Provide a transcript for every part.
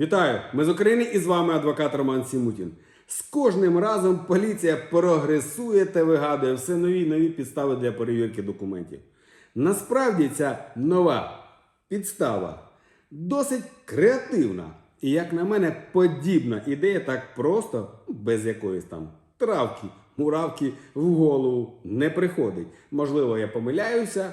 Вітаю! Ми з України і з вами адвокат Роман Сімутін. З кожним разом поліція прогресує та вигадує все нові й нові підстави для перевірки документів. Насправді ця нова підстава досить креативна. І, як на мене, подібна ідея так просто, без якоїсь там травки, муравки в голову не приходить. Можливо, я помиляюся,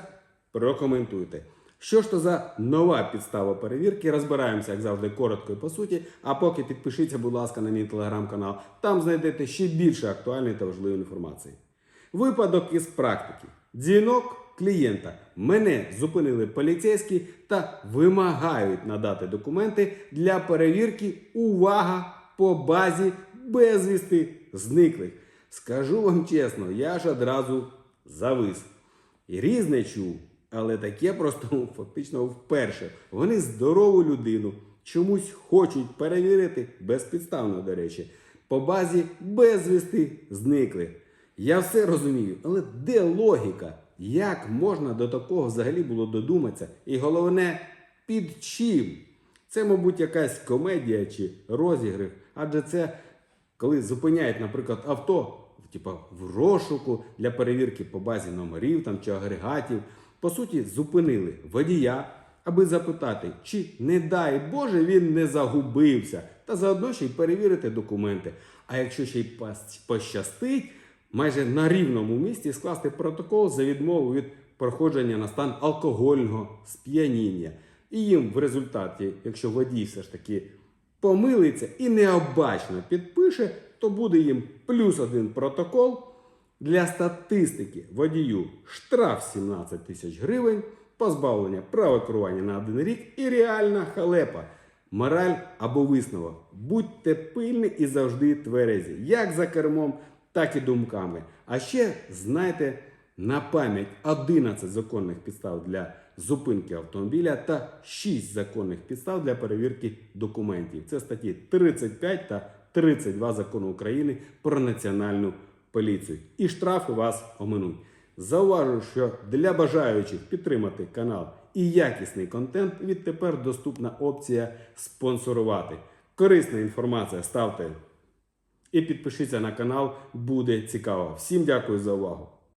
прокоментуйте. Що ж то за нова підстава перевірки? Розбираємося, як завжди, коротко і по суті. А поки підпишіться, будь ласка, на мій телеграм-канал. Там знайдете ще більше актуальної та важливої інформації. Випадок із практики. Дзвінок клієнта. Мене зупинили поліцейські та вимагають надати документи для перевірки. Увага по базі безвісти зниклих. Скажу вам чесно, я ж одразу завис. І різне чув, але таке просто ну, фактично вперше. Вони здорову людину чомусь хочуть перевірити безпідставно, до речі, по базі безвісти зникли. Я все розумію, але де логіка? Як можна до такого взагалі було додуматися? І головне, під чим? Це, мабуть, якась комедія чи розіграх, адже це коли зупиняють, наприклад, авто, типа в розшуку для перевірки по базі номерів там, чи агрегатів, по суті, зупинили водія, аби запитати, чи, не дай Боже, він не загубився, та заодно ще й перевірити документи. А якщо ще й пощастить, майже на рівному місці скласти протокол за відмову від проходження на стан алкогольного сп'яніння. І їм в результаті, якщо водій все ж таки помилиться і необачно підпише, то буде їм плюс один протокол. Для статистики водію штраф 17 тисяч гривень, позбавлення права керування на один рік і реальна халепа. Мораль або висновок. Будьте пильні і завжди тверезі, як за кермом, так і думками. А ще знайте на пам'ять 11 законних підстав для зупинки автомобіля та 6 законних підстав для перевірки документів. Це статті 35 та 32 закону України про національну поліцію. І штрафи вас оминуть. Зауважу, що для бажаючих підтримати канал і якісний контент відтепер доступна опція спонсорувати. Корисна інформація ставте і підпишіться на канал, буде цікаво. Всім дякую за увагу.